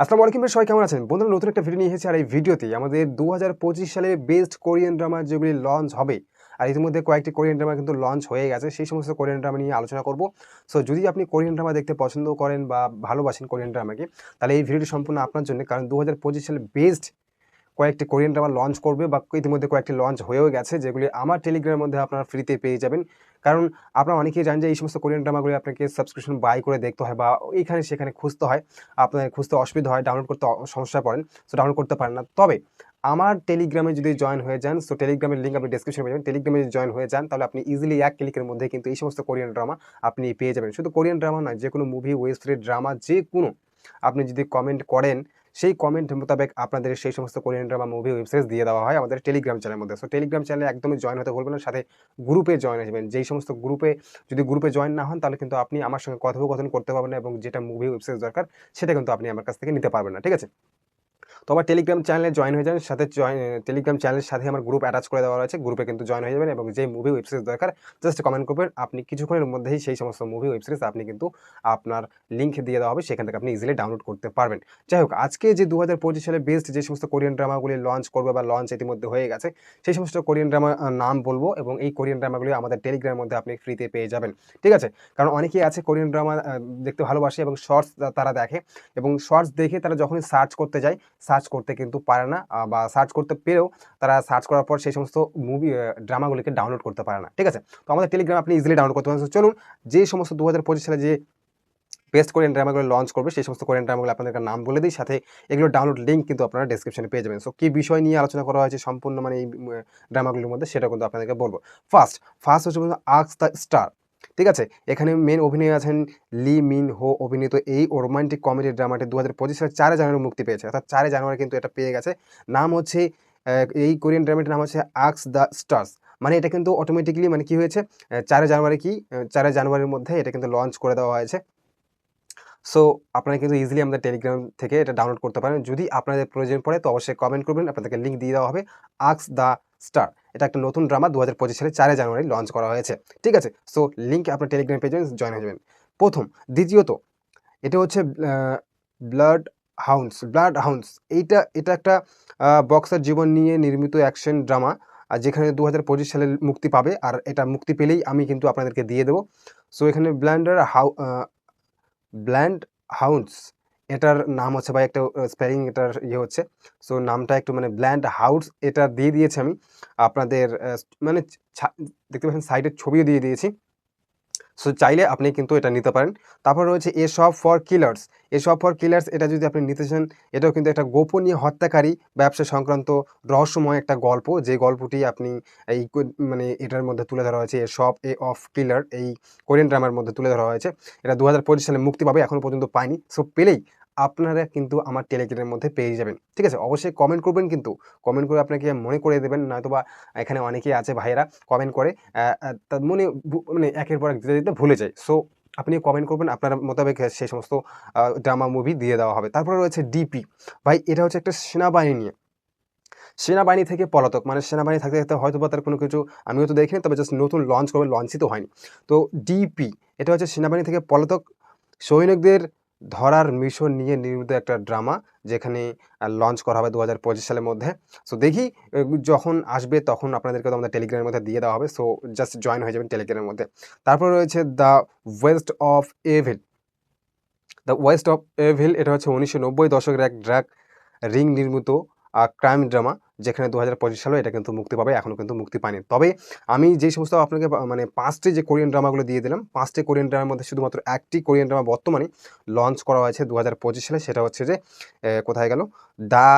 আসসালামু আলাইকুম সবাই কেমন আছেন? বন্ধুরা, নতুন একটা ভিডিও নিয়ে এসেছি আর এই ভিডিওতে আমাদের ২০২৫ সালে বেস্ট কোরিয়ান ড্রামা যেগুলি লঞ্চ হবে, আর ইতিমধ্যে কয়েকটি কোরিয়ান ড্রামা কিন্তু লঞ্চ হয়ে গেছে, সেই সমস্ত কোরিয়ান ড্রামা নিয়ে আলোচনা করব সো যদি আপনি কোরিয়ান ড্রামা দেখতে পছন্দ করেন বা ভালোবাসেন কোরিয়ান ড্রামাকে তাহলে এই ভিডিওটি সম্পূর্ণ আপনার জন্য, কারণ ২০২৫ সালে বেস্ট কয়েকটি কোরিয়ান ড্রামা লঞ্চ করবে বা ইতিমধ্যে কয়েকটি লঞ্চ হয়েও গেছে, যেগুলি আমার টেলিগ্রামের মধ্যে আপনারা ফ্রিতে পেয়ে যাবেন। কারণ আপনারা অনেকেই জানেন যে এই সমস্ত কোরিয়ান ড্রামাগুলি আপনাকে সাবস্ক্রিপশন বাই করে দেখতে হয় বা এইখানে সেখানে খুঁজতে হয়। আপনার খুঁজতে অসুবিধা হয় ডাউনলোড করতে সমস্যায় পড়েন সো ডাউনলোড করতে পারেন না। তবে আমার টেলিগ্রামে যদি জয়েন হয়ে যান সো টেলিগ্রামের লিঙ্ক আপনি ডিসক্রিপশনে পেয়ে যাবেন। টেলিগ্রামে যদি জয়েন হয়ে যান, তাহলে আপনি ইজিলি এক ক্লিকের মধ্যে কিন্তু এই সমস্ত কোরিয়ান ড্রামা আপনি পেয়ে যাবেন। শুধু কোরিয়ান ড্রামা নয় যে কোনো মুভি ওয়েব ড্রামা যে কোনো আপনি যদি কমেন্ট করেন সেই কমেন্ট মোতাবেক আপনাদের সেই সমস্ত কোরিয়ান বা মুভি ওয়েবসাইট দিয়ে দেওয়া হয় আমাদের টেলিগ্রাম চ্যানেলের মধ্যে। সো টেলিগ্রাম চ্যানেলে একদমই জয়েন হতে বলবেন সাথে গ্রুপে জয়েন হবেন যেই সমস্ত গ্রুপে যদি গ্রুপে জয়েন না হন, তাহলে কিন্তু আপনি আমার সঙ্গে কথোপকথন করতে পারবেন না এবং যেটা মুভি ওয়েবসাইট দরকার, সেটা কিন্তু আপনি আমার কাছ থেকে নিতে পারবেন না, ঠিক আছে? তো আমার টেলিগ্রাম চ্যানেলে জয়েন হয়ে যান সাথে জয়েন টেলিগ্রাম চ্যানেলের সাথে আমার গ্রুপ অ্যাটাচ করে দেওয়া রয়েছে গ্রুপে কিন্তু জয়েন হয়ে যাবেন এবং যে মুভি ওয়েব সিরিজ দরকার জাস্ট কমেন্ট করবেন, আপনি কিছুক্ষণের মধ্যেই সেই সমস্ত মুভি ওয়েব সিরিজ আপনি কিন্তু আপনার লিঙ্ক দিয়ে দেওয়া হবে, সেখান থেকে আপনি ইজিলি ডাউনলোড করতে পারবেন। যাই হোক, আজকে যে দু হাজার পঁচিশ সালে বেস্ট যে সমস্ত কোরিয়ান ড্রামাগুলি লঞ্চ করবে বা লঞ্চ ইতিমধ্যে হয়ে গেছে, সেই সমস্ত কোরিয়ান ড্রামা নাম বলব এবং এই কোরিয়ান ড্রামাগুলি আমাদের টেলিগ্রামের মধ্যে আপনি ফ্রিতে পেয়ে যাবেন। ঠিক আছে? কারণ অনেকেই আছে কোরিয়ান ড্রামা দেখতে ভালোবাসে এবং শর্টস তারা দেখে এবং শর্টস দেখে তারা যখনই সার্চ করতে যায় সার্চ করতে কিন্তু পারে না বা সার্চ করতে পেরেও তারা সার্চ করার পর সেই সমস্ত মুভি ড্রামাগুলিকে ডাউনলোড করতে পারে না, ঠিক আছে? তো আমাদের টেলিগ্রাম আপনি ইজিলি ডাউনলোড করতে পারেন। চলুন যে সমস্ত দু হাজার পঁচিশ সালে যে বেস্ট কোরিয়ান ড্রামাগুলো লঞ্চ করবে, সেই সমস্ত কোরিয়ান ড্রামাগুলো আপনাদেরকে নাম বলে দিই, সাথে এগুলো ডাউনলোড লিঙ্ক কিন্তু আপনারা ডেসক্রিপশনে পেয়ে যাবেন। সো কী বিষয় নিয়ে আলোচনা করা হয়েছে সম্পূর্ণ মানে এই ড্রামাগুলোর মধ্যে সেটা কিন্তু আপনাদেরকে বলব। ফার্স্ট ফার্স্ট হচ্ছে আক্স দ্য স্টার ঠিক আছে? এখানে মেন অভিনয় আছেন লি মিন হো অভিনীত এই রোমান্টিক কমেডি ড্রামাটি দু হাজার পঁচিশ সালের চারে জানুয়ারি মুক্তি পেয়েছে। অর্থাৎ চারে জানুয়ারি কিন্তু এটা পেয়ে গেছে। নাম হচ্ছে এই কোরিয়ান ড্রামাটির নাম হচ্ছে আক্স দ্য স্টার্স। মানে এটা কিন্তু অটোমেটিক্যালি মানে কি হয়েছে? চারে জানুয়ারি কি? চারে জানুয়ারির মধ্যে এটা কিন্তু লঞ্চ করে দেওয়া হয়েছে। সো আপনারা কিন্তু ইজিলি আমাদের টেলিগ্রাম থেকে এটা ডাউনলোড করতে পারেন। যদি আপনাদের প্রয়োজন পড়ে তো অবশ্যই কমেন্ট করবেন। আপনাদেরকে লিঙ্ক দিয়ে দেওয়া হবে আক্স দ্য স্টার। এটা একটা নতুন ড্রামা দু হাজার পঁচিশ সালে চারে জানুয়ারি লঞ্চ করা হয়েছে। ঠিক আছে? সো লিঙ্ক আপনার টেলিগ্রাম পেজে জয়েন হয়ে যাবেন। প্রথম, দ্বিতীয়ত, এটা হচ্ছে ব্লাড হাউন্স ব্লাড হাউন্স এইটা, এটা একটা বক্সার জীবন নিয়ে নির্মিত অ্যাকশন ড্রামা আর যেখানে দু হাজার পঁচিশ সালে মুক্তি পাবে, আর এটা মুক্তি পেলেই আমি কিন্তু আপনাদেরকে দিয়ে দেবো। সো এখানে ব্ল্যান্ডার হাউ ব্ল্যান্ড হাউন্ডস এটার নাম হচ্ছে ভাই একটা স্পেলিং এটার ইয়ে হচ্ছে। সো নামটা একটু মানে ব্ল্যান্ড হাউস এটা দিয়ে দিয়েছি আমি। আপনাদের মানে দেখতে পাচ্ছেন সাইডের ছবিও দিয়ে দিয়েছি। সো চাইলে আপনি কিন্তু এটা নিতে পারেন। তারপর রয়েছে এ সব ফর কিলার্স এ সব ফর কিলার্স এটা যদি আপনি নিতে চান, এটাও কিন্তু একটা গোপনীয় হত্যাকারী ব্যবসা সংক্রান্ত রহস্যময় একটা গল্প। যে গল্পটি আপনি এই মানে এটার মধ্যে তুলে ধরা হয়েছে a shop a of killer এই কোরিয়ান ড্রামার মধ্যে তুলে ধরা হয়েছে। এটা দু হাজার পঁচিশ সালে মুক্তি পাবে এখনও পর্যন্ত পায়নি। সো পেলেই আপনারা কিন্তু আমার টেলিগ্রামের মধ্যে পেয়ে যাবেন। ঠিক আছে? অবশ্যই কমেন্ট করবেন কিন্তু। কমেন্ট করে আপনাকে মনে করে দেবেন। নয়তো বা এখানে অনেকেই আছে ভাইয়েরা কমেন্ট করে মনে মানে একের পর এক দিতে দিতে ভুলে যায়। সো আপনি কমেন্ট করবেন, আপনার মোতাবেক সেই সমস্ত ড্রামা মুভি দিয়ে দেওয়া হবে। তারপরে রয়েছে ডিপি ভাই, এটা হচ্ছে একটা সেনাবাহিনী নিয়ে। সেনাবাহিনী থেকে পলাতক। মানে সেনাবাহিনী থাকতে থাকতে হয়তো বা তার কোনো কিছু আমিও তো দেখিনি, তবে জাস্ট নতুন লঞ্চ করবে লঞ্চই তো হয়নি। তো ডিপি এটা হচ্ছে সেনাবাহিনী থেকে পলাতক। সৈনিকদের ধরার মিশন নিয়ে নির্মিত একটা ড্রামা যেখানে লঞ্চ করা হবে দু হাজার পঁচিশ সালের মধ্যে। সো দেখি যখন আসবে তখন আপনাদেরকে তো আমাদের টেলিগ্রামের মধ্যে দিয়ে দেওয়া হবে। সো জাস্ট জয়েন হয়ে যাবেন টেলিগ্রামের মধ্যে। তারপর রয়েছে the worst of evil the worst of evil এটা হচ্ছে উনিশশো নব্বই দশকের এক ড্রাগ রিং নির্মিত ক্রাইম ড্রামা যেখানে দু হাজার পঁচিশ সালে এটা কিন্তু মুক্তি পাবে এখনও কিন্তু মুক্তি পায়নি। তবে আমি যে সমস্ত আপনাকে মানে পাঁচটি যে কোরিয়ান ড্রামাগুলো দিয়ে দিলাম, পাঁচটি কোরিয়ান ড্রামার মধ্যে শুধুমাত্র একটি কোরিয়ান ড্রামা বর্তমানে লঞ্চ করা হয়েছে দু হাজার পঁচিশ সালে, সেটা হচ্ছে যে কোথায় গেল? The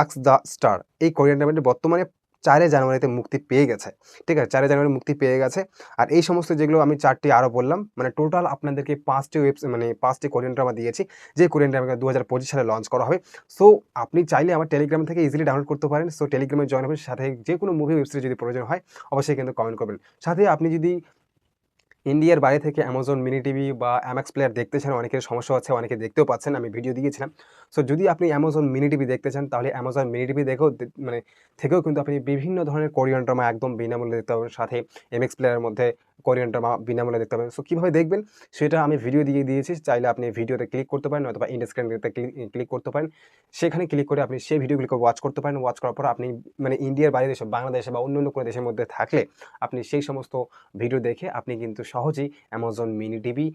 ax the star. এই কোরিয়ান ড্রামাটি বর্তমানে চারে জানুয়ারিতে মুক্তি পেয়ে গেছে। ঠিক আছে, চারে জানুয়ারি মুক্তি পেয়ে গেছে। আর এই সমস্ত যেগুলো আমি চারটি আরও বললাম মানে টোটাল আপনাদেরকে পাঁচটি ওয়েব মানে পাঁচটি কোরিয়ান ড্রামা দিয়েছি। যে কোরিয়ান ড্রামাকে দু হাজার পঁচিশ সালে লঞ্চ করা হবে। সো আপনি চাইলে আমার টেলিগ্রাম থেকে ইজিলি ডাউনলোড করতে পারেন। সো টেলিগ্রামে জয়েন হবেন। সাথে যে কোনো মুভি ওয়েব সিরিজ যদি প্রয়োজন হয়, অবশ্যই কিন্তু কমেন্ট করবেন। সাথে আপনি যদি ইন্ডিয়ার বাইরে থেকে অ্যামাজন মিনি টিভি বা অ্যামাক্স প্লেয়ার দেখতে চান অনেকের সমস্যা হচ্ছে, অনেকে দেখতেও পাচ্ছেন, আমি ভিডিও দিয়েছিলাম। সো যদি আপনি অ্যামাজন মিনি টিভি দেখতে চান, তাহলে অ্যামাজন মিনি টিভি দেখেও মানে থেকেও কিন্তু আপনি বিভিন্ন ধরনের কোরিয়ান ড্রামা একদম বিনামূল্যে দেখতে পাবেন। সাথে এমএক্স প্লেয়ারের মধ্যে কোরিয়ান ড্রামা বিনামূল্যে দেখতে পাবেন। সো কীভাবে দেখবেন? সেটা আমি ভিডিও দিয়ে দিয়েছি। চাইলে আপনি ভিডিওতে ক্লিক করতে পারেন, অথবা ইন্ড স্ক্রিনতে ক্লিক করতে পারেন। সেখানে ক্লিক করে আপনি সেই ভিডিওগুলোকে ওয়াচ করতে পারেন। ওয়াচ করার পর আপনি মানে ইন্ডিয়ার বাইরে দেশে, বাংলাদেশে বা অন্য অন্য কোনো দেশের মধ্যে থাকলে আপনি সেই সমস্ত ভিডিও দেখে আপনি কিন্তু সহজেই Amazon mini TV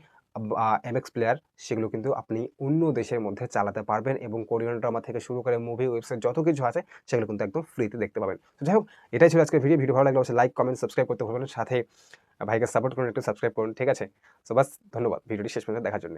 MX player সেগুলো কিন্তু আপনি অন্য দেশের মধ্যে চালাতে পারবেন এবং কোরিয়ান ড্রামা থেকে শুরু করে মুভি ওয়েবসাইট যত কিছু আছে সেগুলো কিন্তু একদম ফ্রিতে দেখতে পাবেন। তো যাই হোক, এটাই ছিল আজকের ভিডিও ভিডিও ভালো লাগলে অবশ্যই লাইক কমেন্ট সাবস্ক্রাইব করতে পারবেন সাথে ভাইকে সাপোর্ট করুন, একটু সাবস্ক্রাইব করুন, ঠিক আছে? সো বাস, ধন্যবাদ। ভিডিওটি শেষ পর্যন্ত দেখার জন্য।